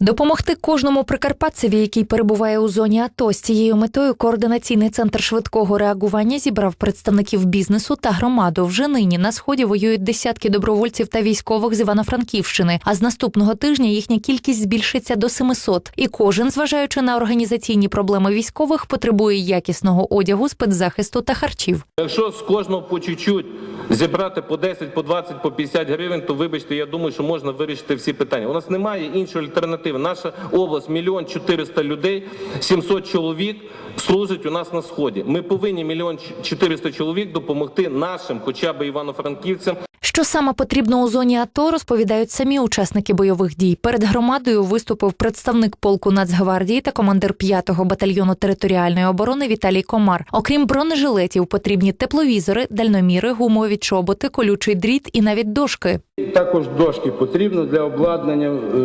Допомогти кожному прикарпатцеві, який перебуває у зоні АТО, з цією метою координаційний центр швидкого реагування зібрав представників бізнесу та громаду. Вже нині на сході воюють десятки добровольців та військових з Івано-Франківщини. А з наступного тижня їхня кількість збільшиться до 700. І кожен, зважаючи на організаційні проблеми військових, потребує якісного одягу, спецзахисту та харчів. Якщо з кожного по чуть-чуть зібрати по 10, по 20, по 50 гривень, то вибачте, я думаю, що можна вирішити всі питання. У нас немає іншої альтернативи. Наша область мільйон 400 людей, 700 чоловік служить у нас на сході. Ми повинні мільйон 400 чоловік допомогти нашим, хоча б івано-франківцям, Що саме потрібно у зоні АТО, розповідають самі учасники бойових дій. Перед громадою виступив представник полку Нацгвардії та командир 5-го батальйону територіальної оборони Віталій Комар. Окрім бронежилетів, потрібні тепловізори, дальноміри, гумові чоботи, колючий дріт і навіть дошки. Також дошки потрібно для обладнання, е,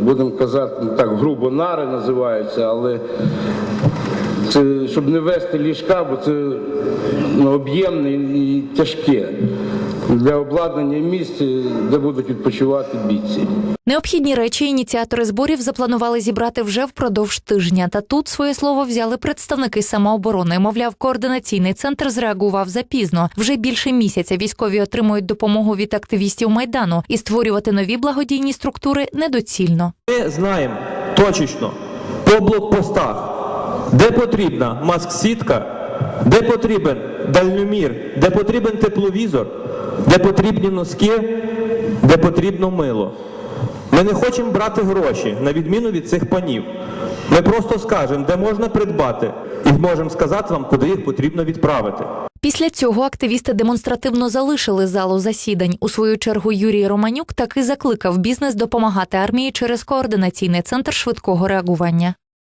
будемо казати, ну, так грубо нари називаються, але це щоб не вести ліжка, бо це ну, об'ємне і тяжке для обладнання місць, де будуть відпочивати бійці. Необхідні речі ініціатори зборів запланували зібрати вже впродовж тижня. Та тут своє слово взяли представники самооборони. Мовляв, координаційний центр зреагував запізно. Вже більше місяця військові отримують допомогу від активістів майдану, і створювати нові благодійні структури недоцільно. Ми знаємо точечно по блокпостах, де потрібна маск-сітка, де потрібен дальномір, де потрібен тепловізор, де потрібні носки, де потрібно мило. Ми не хочемо брати гроші, на відміну від цих панів. Ми просто скажемо, де можна придбати, і можемо сказати вам, куди їх потрібно відправити. Після цього активісти демонстративно залишили залу засідань. У свою чергу Юрій Романюк таки закликав бізнес допомагати армії через координаційний центр швидкого реагування.